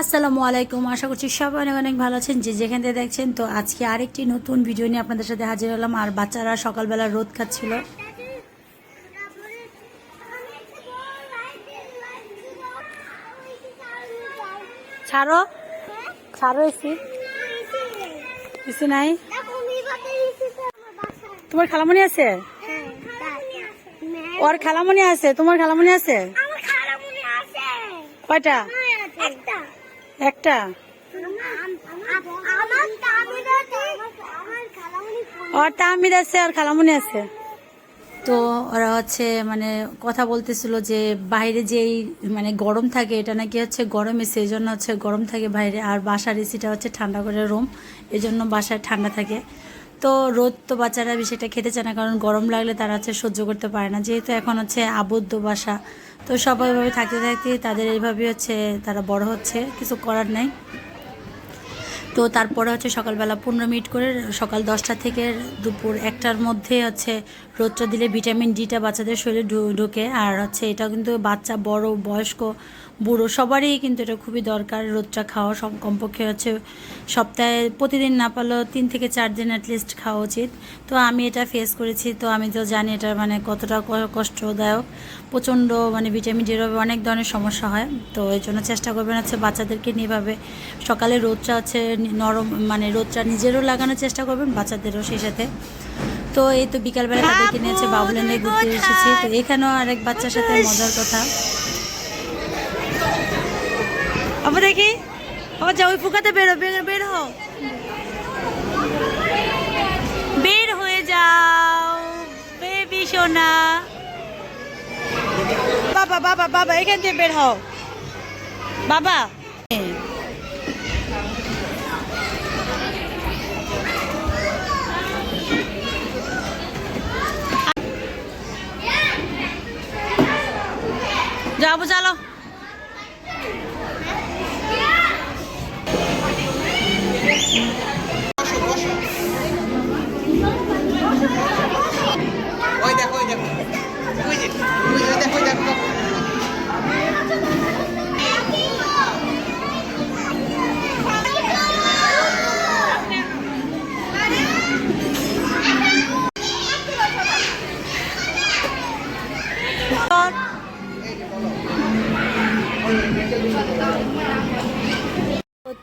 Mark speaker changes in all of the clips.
Speaker 1: আসসালামু আলাইকুম। আশা করছি সবাই অনেক অনেক ভালো আছেন। যে যেখান থেকে দেখছেন তো আজকে আরেকটি নতুন ভিডিও নিয়ে আপনাদের সাথে হাজির হলাম। আর বাচ্চারা সকালবেলা রোদ খাচ্ছিল। ছাড়ো। ছাড়ো এসি। এসি নাই? তোমার খালামণি আছে? ওর খালামণি আছে? তোমার খালামণি আছে। কয়টা? একটা? ওর তামিদ আছে, আর খালামুনি আছে। তো ওরা হচ্ছে মানে কথা বলতেছিল যে বাইরে যেই মানে গরম থাকে, এটা নাকি হচ্ছে গরমে সেই জন্য হচ্ছে গরম থাকে বাইরে। আর বাসার এসিটা হচ্ছে ঠান্ডা করে রুম এজন্য জন্য বাসায় ঠান্ডা থাকে। তো রোদ তো বাচ্চারা সেটা খেতে চায় না, কারণ গরম লাগলে তারা হচ্ছে সহ্য করতে পারে না। যেহেতু এখন হচ্ছে আবদ্ধ বাসা, তো সবাইভাবে থাকতে থাকতে তাদের এইভাবে হচ্ছে তারা বড় হচ্ছে, কিছু করার নেই। তো তারপরে হচ্ছে সকালবেলা পনেরো মিনিট করে সকাল দশটা থেকে দুপুর একটার মধ্যে হচ্ছে রোদটা দিলে ভিটামিন ডিটা বাচ্চাদের শরীরে ঢোকে। আর হচ্ছে এটা কিন্তু বাচ্চা বড়, বয়স্ক, বুড়ো সবারই কিন্তু এটা খুবই দরকার রোদটা খাওয়া। সব কমপক্ষে হচ্ছে সপ্তাহে প্রতিদিন না পারলেও তিন থেকে চার দিন অ্যাটলিস্ট খাওয়া উচিত। তো আমি এটা ফেস করেছি, তো আমি তো জানি এটা মানে কতটা কষ্টদায়ক। প্রচণ্ড মানে ভিটামিন ডির অনেক ধরনের সমস্যা হয়। তো এই জন্য চেষ্টা করবেন হচ্ছে বাচ্চাদেরকে নিয়েভাবে সকালে রোদটা হচ্ছে নরম মানে রোদটা নিজেরও লাগানোর চেষ্টা করবেন বাচ্চাদেরও সেই সাথে। তো এই তো বিকালবেলা তাদেরকে নিয়ে হচ্ছে বাবুল্যান্ডে ঘুরতে এসেছি। তো এখানেও আরেক বাচ্চার সাথে মজার কথা। আবার দেখি। আবার যা ওই ফুকাতে বেরো বের বের হও। বের হয়ে যাও বেবি সোনা। বাবা বাবা বাবা এখান থেকে বের হও। বাবা।
Speaker 2: 加不加喽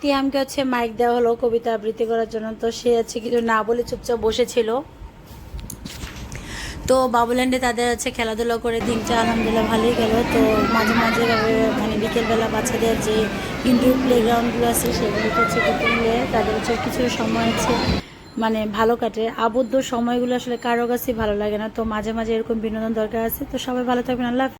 Speaker 1: তিয়ামকে হচ্ছে মাইক দেওয়া হলো কবিতা আবৃত্তি করার জন্য। তো সে হচ্ছে কিছু না বলে চুপচাপ বসেছিল। তো বাবুল্যান্ডে তাদের হচ্ছে খেলাধুলা করে দিনটা আলহামদুলিল্লাহ ভালোই গেল। তো মাঝে মাঝে মানে বিকেলবেলা বাচ্চাদের যে ইনডোর প্লেগ্রাউন্ডগুলো আছে সেগুলোতে হচ্ছে ঘুরতে তাদের হচ্ছে কিছু সময় হচ্ছে মানে ভালো কাটে। আবদ্ধ সময়গুলো আসলে কারও কাছেই ভালো লাগে না। তো মাঝে মাঝে এরকম বিনোদন দরকার আছে। তো সবাই ভালো থাকবেন। আল্লাহ।